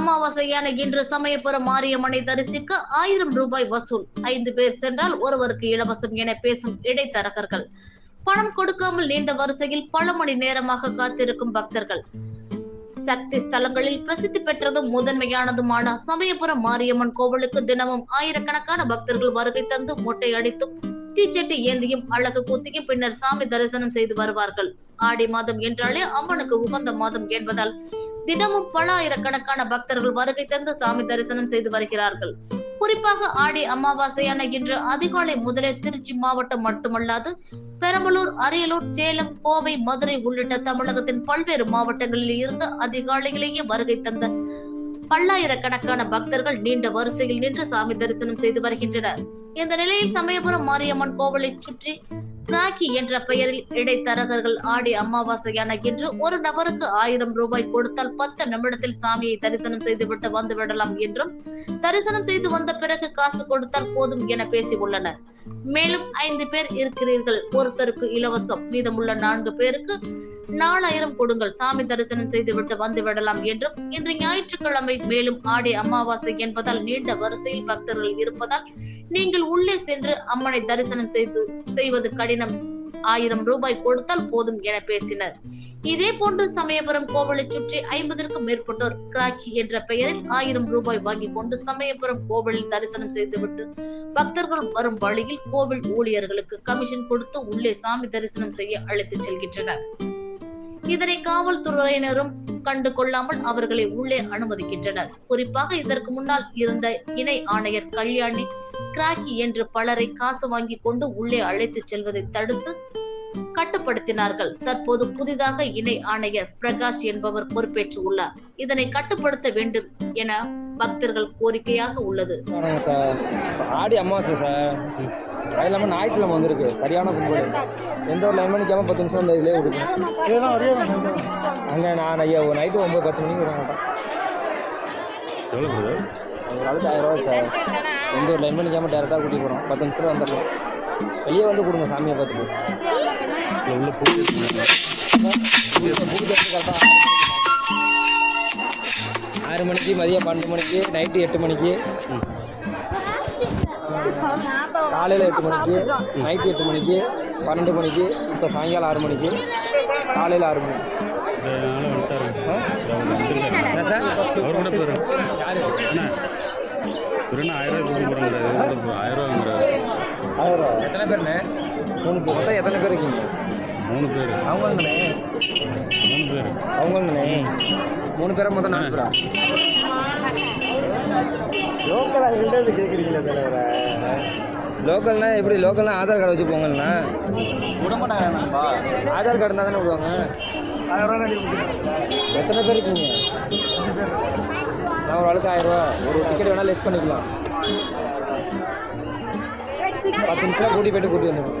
அமாவாசையான இன்று சமயபுரம் மாரியம்மனை தரிசிக்க ஆயிரம் ரூபாய் வசூல். ஐந்து பேர் சென்றால் ஒருவருக்கு இலவசம் என பேசும் இடைத்தரகர்கள். பணம் கொடுக்காமல் நீண்ட வரிசையில் பல மணி நேரமாக காத்திருக்கும் பக்தர்கள். சக்தி ஸ்தலங்களில் பிரசித்தி பெற்றதும் முதன்மையானதுமான சமயபுரம் மாரியம்மன் கோவிலுக்கு தினமும் ஆயிரக்கணக்கான பக்தர்கள் வருகை தந்து மொட்டை அடித்தும் தீச்சட்டி ஏந்தியும் அழகு குத்தியும் பின்னர் சாமி தரிசனம் செய்து வருவார்கள். ஆடி மாதம் என்றாலே அம்மனுக்கு உகந்த மாதம் என்பதால் தினமும் பல ஆயிரக்கணக்கான பக்தர்கள் வருகை தந்து சாமி தரிசனம் செய்து வருகிறார்கள். குறிப்பாக ஆடி அமாவாசையான இன்று அதிகாலை முதலே திருச்சி மாவட்டம் மட்டுமல்லாது பெரம்பலூர் அரியலூர் சேலம் கோவை மதுரை உள்ளிட்ட தமிழகத்தின் பல்வேறு மாவட்டங்களில் இருந்து அதிகாலையிலேயே வருகை தந்த பல்லாயிரக்கணக்கான பக்தர்கள் நீண்ட வரிசையில் நின்று சாமி தரிசனம் செய்து வருகின்றனர். இந்த நிலையில் சமயபுரம் மாரியம்மன் கோவிலை சுற்றி ராக்கி என்ற பெயரில் இடைத்தரகர்கள் ஆடி அமாவாசையான இன்று ஒரு நபருக்கு ஆயிரம் ரூபாய் கொடுத்தால் பத்து நிமிடத்தில் சாமியை தரிசனம் செய்துவிட்டு வந்து விடலாம் என்றும் தரிசனம் செய்து வந்த பிறகு காசு கொடுத்தால் போதும் என பேசி உள்ளனர். மேலும் ஐந்து பேர் இருக்கிறீர்கள் ஒருத்தருக்கு இலவசம் மீதமுள்ள நான்கு பேருக்கு நாலாயிரம் கொடுங்கள் சாமி தரிசனம் செய்துவிட்டு வந்து விடலாம் என்றும் இன்று ஞாயிற்றுக்கிழமை மேலும் ஆடி அமாவாசை என்பதால் நீண்ட வரிசையில் பக்தர்கள் இருப்பதால் நீங்கள் உள்ளே சென்று அம்மனை தரிசனம் செய்து செய்வது கடினம். ஆயிரம் ரூபாய் கொடுத்தால் போதும் என பேசினர். இதே போன்று சமயபுரம் கோவிலை சுற்றி ஐம்பதற்கும் மேற்பட்டோர் கிராக்கி என்ற பெயரில் ஆயிரம் ரூபாய் வாங்கி கொண்டு சமயபுரம் கோவிலில் தரிசனம் செய்துவிட்டு பக்தர்கள் வரும் வழியில் கோவில் ஊழியர்களுக்கு கமிஷன் கொடுத்து உள்ளே சாமி தரிசனம் செய்ய அழைத்து செல்கின்றனர். இதனை காவல்துறையினரும் கண்டு கொள்ளாமல் அவர்களை உள்ளே அனுமதிக்கின்றனர். குறிப்பாக இதற்கு முன்னால் இருந்த இணை ஆணையர் கல்யாணி கிராக்கி என்று பலரை காசு வாங்கி கொண்டு உள்ளே அழைத்து செல்வதை தடுத்து கட்டுப்படுத்தினார்கள். தற்போது புதிதாக இணை ஆணையர் பிரகாஷ் என்பவர் பொறுப்பேற்று உள்ளார். இதனை கட்டுப்படுத்த வேண்டும் என பக்தர்கள் கோரிக்கையாக உள்ளது. ஆடி அமாவாசை சார். அது இல்லாமல் ஞாயிற்றுக்கிழமை வந்திருக்கு. சரியான கும்பல். எந்த ஒரு லைன் மணிக்காமல் பத்து நிமிஷம் அந்த இதிலே கொடுக்கும் அங்கே நான் ஐயா ஒரு நைட்டு ஒம்பது பத்து மணிக்கு வருவாங்க. எவ்வளோ ஒரு ஆயிரம் ரூபா சார். எந்த ஒரு லைன் மணிக்காமல் டேரெக்டாக கூட்டிட்டு போகிறோம். பத்து நிமிஷத்தில் வந்துடலாம். வெளியே வந்து கொடுங்க சாமியை பார்த்துட்டு. பூஜை கரெக்டாக ஆறு மணிக்கு மதியம் பன்னெண்டு மணிக்கு நைட்டு எட்டு மணிக்கு. காலையில் எட்டு மணிக்கு நைட்டு எட்டு மணிக்கு பன்னெண்டு மணிக்கு இப்போ சாயங்காலம் ஆறு மணிக்கு. காலையில் ஆறு மணிக்கு சார்? அவர் கூட பேர் ஆயிரம் ரூபாய் கொடுக்க போகிறாங்க ஆயிரம் ரூபாங்கிறாரு ஆயிரம் ரூபா எத்தனை பேருண்ணே? மூணு பேர். மொத்தம் எத்தனை பேர் இருக்கீங்க? மூணு பேர். அவங்க தானே மூணு பேர். அவங்க தானே மூணு பேரை மொத்தம் நாலு பேரா? லோக்கல் கேட்குறீங்களே தலைவரை. லோக்கல்னா எப்படி? லோக்கல்னா ஆதார் கார்டு வச்சு போங்கண்ணா. விட மாட்டாங்கப்பா ஆதார் கார்டு இருந்தால் தானே விடுவாங்க ரூபா எத்தனை பேர் இருக்கீங்க? நான் ஒரு ஆளுக்கு ஆயிரம் ரூபா. ஒரு டிக்கெட் வேணால் லெஸ் பண்ணிக்கலாம். பத்து நிமிஷம் கூட்டி போயிட்டு கூட்டி வந்துடும்